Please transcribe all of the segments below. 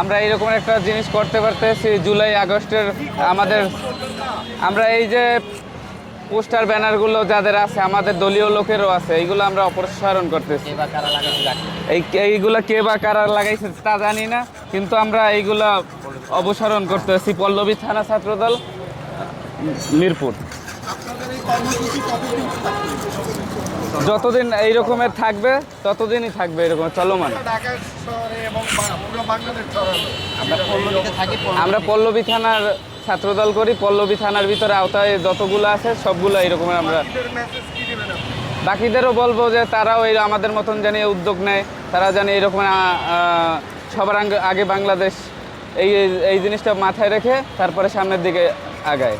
আমরা এইরকম একটা জিনিস করতে পারতেছি জুলাই আগস্টের আমাদের আমরা এই যে পোস্টার ব্যানারগুলো যাদের আছে আমাদের দলীয় লোকেরও আছে এইগুলো আমরা অপসারণ করতেছি। এই এইগুলো কে বা কারা লাগাইছে তা জানি না কিন্তু আমরা এইগুলা অপসারণ করতেছি। পল্লবী থানা ছাত্রদল মিরপুর আপনাদের এই কর্মসূচি কতদিন থাকবে যতদিন এই রকমের থাকবে ততদিনই থাকবে এরকম চলমান। আমরা পল্লবী- থানার ছাত্রদল করি পল্লবী থানার ভিতরে আওতায় যতগুলো আছে সবগুলো এইরকমের আমরা বাকিদেরও বলব যে তারাও এই আমাদের মতন জানি উদ্যোগ নেয় তারা জানি এরকম সবার আগে- বাংলাদেশ এই- এই জিনিসটা মাথায় রেখে তারপরে সামনের দিকে আগায়।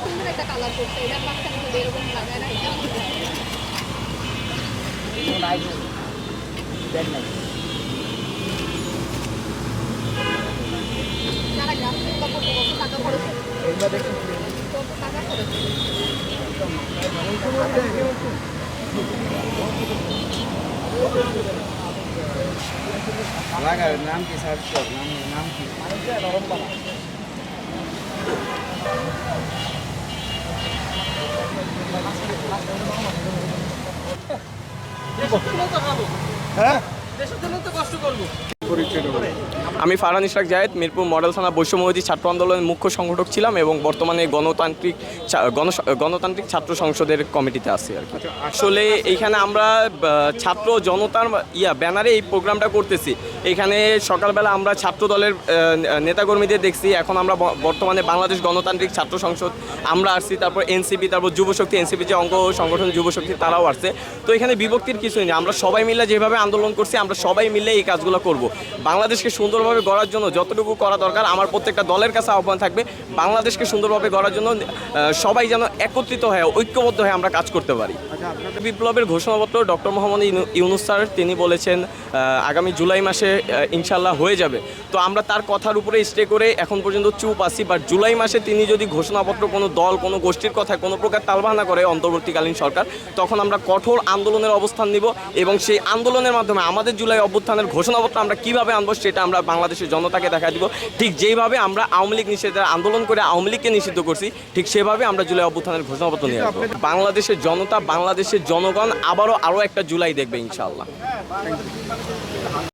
সুন্দর একটা কালার করছে এটার মাঝখানে যদি এরকম হ্যাঁ? দেশের জন্য তো কষ্ট থেকে আমি ফারহান ইশরাক জায়েদ মিরপুর মডেল থানা বৈষম্যবাদী ছাত্র আন্দোলনের মুখ্য সংগঠক ছিলাম এবং বর্তমানে গণতান্ত্রিক গণতান্ত্রিক ছাত্র সংসদের কমিটিতে আছি আর কি। আসলে এইখানে আমরা ছাত্র জনতার ইয়া ব্যানারে এই প্রোগ্রামটা করতেছি। এখানে সকালবেলা আমরা ছাত্র দলের নেতাকর্মীদের দেখছি। এখন আমরা বর্তমানে বাংলাদেশ গণতান্ত্রিক ছাত্র সংসদ আমরা আসছি। তারপর এনসিপি তারপর যুবশক্তি এনসিপি যে অঙ্গ সংগঠন যুবশক্তি তারাও আসছে। তো এখানে বিভক্তির কিছুই নেই। আমরা সবাই মিলে যেভাবে আন্দোলন করছি আমরা সবাই মিলে এই কাজগুলো করব। বাংলাদেশকে সুন্দরভাবে গড়ার জন্য যতটুকু করা দরকার, আমার প্রত্যেকটা দলের কাছে আহ্বান থাকবে, বাংলাদেশকে সুন্দরভাবে গড়ার জন্য সবাই যেন একত্রিত হয়ে, ঐক্যবদ্ধ হয়ে আমরা কাজ করতে পারি। বিপ্লবের ঘোষণাপত্র ডক্টর মোহাম্মদ ইউনুস স্যার, তিনি বলেছেন আগামী জুলাই মাসে ইনশাল্লাহ হয়ে যাবে। তো আমরা তার কথার উপরে স্টে করে এখন পর্যন্ত চুপ আছি বাট জুলাই মাসে তিনি যদি ঘোষণাপত্র কোনো দল, কোনো গোষ্ঠীর কথায় কোনো প্রকার তালবাহানা করে অন্তর্বর্তীকালীন সরকার, তখন আমরা কঠোর আন্দোলনের অবস্থান নিব এবং সেই আন্দোলনের মাধ্যমে আমাদের জুলাই অভ্যুত্থানের ঘোষণাপত্র আমরা কীভাবে আনব সেটা আমরা বাংলাদেশের জনতাকে দেখা দিব। ঠিক যেইভাবে আমরা আওয়ামী লীগ নিষেধের আন্দোলন করে আওয়ামী লীগকে নিষিদ্ধ করছি, ঠিক সেভাবে আমরা জুলাই অভ্যুত্থানের ঘোষণাপত্র নিয়ে আসব। বাংলাদেশের জনতা, বাংলাদেশের জনগণ আবারও আরও একটা জুলাই দেখবে ইনশাআল্লাহ।